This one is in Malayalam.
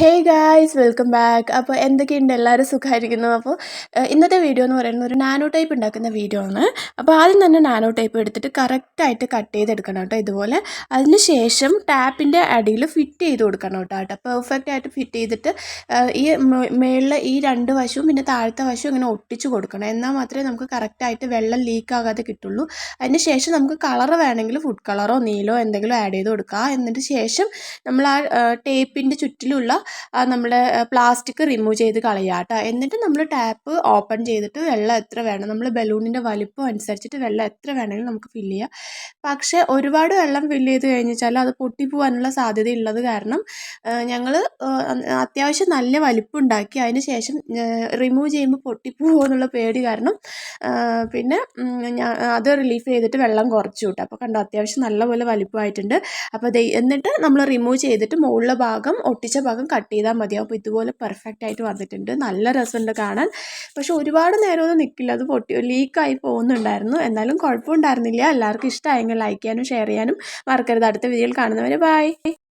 ഹേ ഗായ്സ് വെൽക്കം ബാക്ക് അപ്പോൾ എന്തൊക്കെയുണ്ട്? എല്ലാവരും സുഖമായിരിക്കുന്നു. അപ്പോൾ ഇന്നത്തെ വീഡിയോ എന്ന് പറയുന്നത് ഒരു നാനോ ടൈപ്പ് ഉണ്ടാക്കുന്ന വീഡിയോ ആണ്. അപ്പോൾ ആദ്യം തന്നെ നാനോ ടൈപ്പ് എടുത്തിട്ട് കറക്റ്റായിട്ട് കട്ട് ചെയ്തെടുക്കണം കേട്ടോ ഇതുപോലെ. അതിന് ശേഷം ടാപ്പിന്റെ അടിയിൽ ഫിറ്റ് ചെയ്ത് കൊടുക്കണം കേട്ടോ കേട്ടോ. പെർഫെക്റ്റ് ആയിട്ട് ഫിറ്റ് ചെയ്തിട്ട് ഈ മേളിലെ ഈ രണ്ട് വശവും പിന്നെ താഴത്തെ വശവും ഇങ്ങനെ ഒട്ടിച്ച് കൊടുക്കണം. എന്നാൽ മാത്രമേ നമുക്ക് കറക്റ്റായിട്ട് വെള്ളം ലീക്ക് ആകാതെ കിട്ടുള്ളൂ. അതിന് ശേഷം നമുക്ക് കളർ വേണമെങ്കിൽ ഫുഡ് കളറോ നീലോ എന്തെങ്കിലും ആഡ് ചെയ്ത് കൊടുക്കുക എന്നിട്ട് ശേഷം നമ്മൾ ആ ടേപ്പിന്റെ ചുറ്റിലുള്ള ആ നമ്മുടെ പ്ലാസ്റ്റിക് റിമൂവ് ചെയ്ത് കളയുക കേട്ടോ എന്നിട്ട് നമ്മൾ ടാപ്പ് ഓപ്പൺ ചെയ്തിട്ട് വെള്ളം എത്ര വേണം നമ്മൾ ബലൂണിന്റെ വലിപ്പം അനുസരിച്ചിട്ട് വെള്ളം എത്ര വേണമെങ്കിലും നമുക്ക് ഫില്ല് ചെയ്യാം. പക്ഷേ ഒരുപാട് വെള്ളം ഫില്ല് ചെയ്ത് കഴിഞ്ഞാൽ അത് പൊട്ടിപ്പോവാനുള്ള സാധ്യത ഉള്ളത് കാരണം ഞങ്ങൾ അത്യാവശ്യം നല്ല വലിപ്പം ഉണ്ടാക്കി അതിന് ശേഷം റിമൂവ് ചെയ്യുമ്പോൾ പൊട്ടിപ്പോകുമോ എന്നുള്ള പേടി കാരണം പിന്നെ അത് റിലീഫ് ചെയ്തിട്ട് വെള്ളം കുറച്ചു വിട്ടു. അപ്പോൾ കണ്ടോ അത്യാവശ്യം നല്ലപോലെ വലിപ്പമായിട്ടുണ്ട്. അപ്പോൾ എന്നിട്ട് നമ്മൾ റിമൂവ് ചെയ്തിട്ട് മുകളിലെ ഭാഗം ഒട്ടിച്ച ഭാഗം കട്ട് ചെയ്താൽ മതി. അപ്പോൾ ഇതുപോലെ പെർഫെക്റ്റ് ആയിട്ട് വന്നിട്ടുണ്ട്. നല്ല രസമുണ്ട് കാണാൻ. പക്ഷെ ഒരുപാട് നേരമൊന്നും നിൽക്കില്ല അത് പൊട്ടി ലീക്കായി പോകുന്നുണ്ടായിരുന്നു. എന്നാലും കുഴപ്പമുണ്ടായിരുന്നില്ല. എല്ലാവർക്കും ഇഷ്ടമായെങ്കിൽ ലൈക്ക് ചെയ്യാനും ഷെയർ ചെയ്യാനും മറക്കരുത്. അടുത്ത വീഡിയോയിൽ കാണുന്നവരെ ബൈ